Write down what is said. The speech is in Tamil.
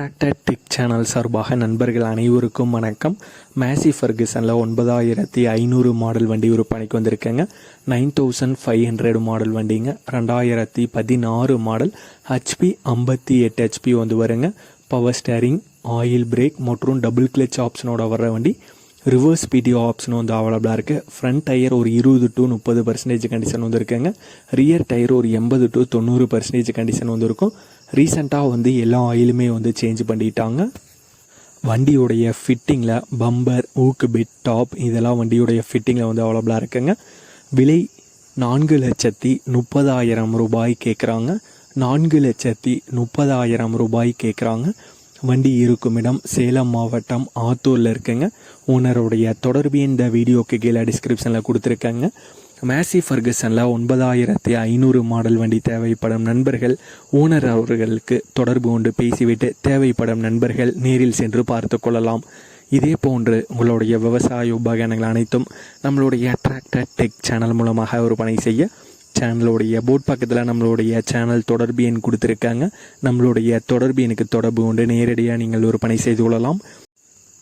அட்ராக்டட் டிக் சேனல் சார்பாக நண்பர்கள் அனைவருக்கும் வணக்கம். மேசி ஃபர்கசனில் ஒன்பதாயிரத்தி ஐநூறு மாடல் வண்டி விற்பனைக்கு வந்திருக்கேங்க. Nine thousand five hundred model வண்டிங்க. ரெண்டாயிரத்தி பதினாறு மாடல் ஹெச்பி ஐம்பத்தி எட்டு ஹெச்பி வந்து வருங்க. பவர் ஸ்டேரிங் ஆயில் பிரேக் மற்றும் டபுள் கிளச் ஆப்ஷனோட வர்ற வண்டி. ரிவர்ஸ் பிடிஓ ஆப்ஷன் வந்து அவைலபிளாக இருக்குது ஃப்ரண்ட் டயர் ஒரு இருபது டு முப்பது பர்சன்டேஜ் கண்டிஷன் வந்து இருக்குங்க. ரியர் டயர் ஒரு எண்பது டு தொண்ணூறு பர்சன்டேஜ் கண்டிஷன் வந்து இருக்கும். ரீசெண்டாக வந்து எல்லா ஆயிலுமே வந்து சேஞ்ச் பண்ணிட்டாங்க. வண்டியுடைய ஃபிட்டிங்கில் பம்பர் ஊக்கு பிட் டாப் இதெல்லாம் வண்டியுடைய ஃபிட்டிங்கில் வந்து அவைலபிளாக இருக்குங்க. விலை நான்கு லட்சத்தி முப்பதாயிரம் ரூபாய் கேட்குறாங்க நான்கு லட்சத்தி முப்பதாயிரம் ரூபாய் கேட்குறாங்க வண்டி இருக்கும் இடம் சேலம் மாவட்டம் ஆத்தூரில் இருக்குங்க. ஓனருடைய தொடர்பு இந்த வீடியோக்கு கீழே டிஸ்கிரிப்ஷனில் கொடுத்துருக்கேங்க. மேசி ஃபர்கசனில் ஒன்பதாயிரத்தி ஐநூறு மாடல் வண்டி தேவைப்படும் நண்பர்கள் ஓனர் அவர்களுக்கு தொடர்பு கொண்டு பேசிவிட்டு தேவைப்படும் நண்பர்கள் நேரில் சென்று பார்த்து கொள்ளலாம். இதே போன்று உங்களுடைய விவசாய உபகரணங்கள் அனைத்தும் நம்மளுடைய டிராக்டர் டெக் சேனல் மூலமாக விற்பனை செய்ய சேனலுடைய போட் பக்கத்தில் நம்மளுடைய சேனல் தொடர்பு எண் கொடுத்துருக்காங்க. நம்மளுடைய தொடர்பு எனக்கு தொடர்பு கொண்டு நேரடியாக நீங்கள் விற்பனை செய்து கொள்ளலாம்.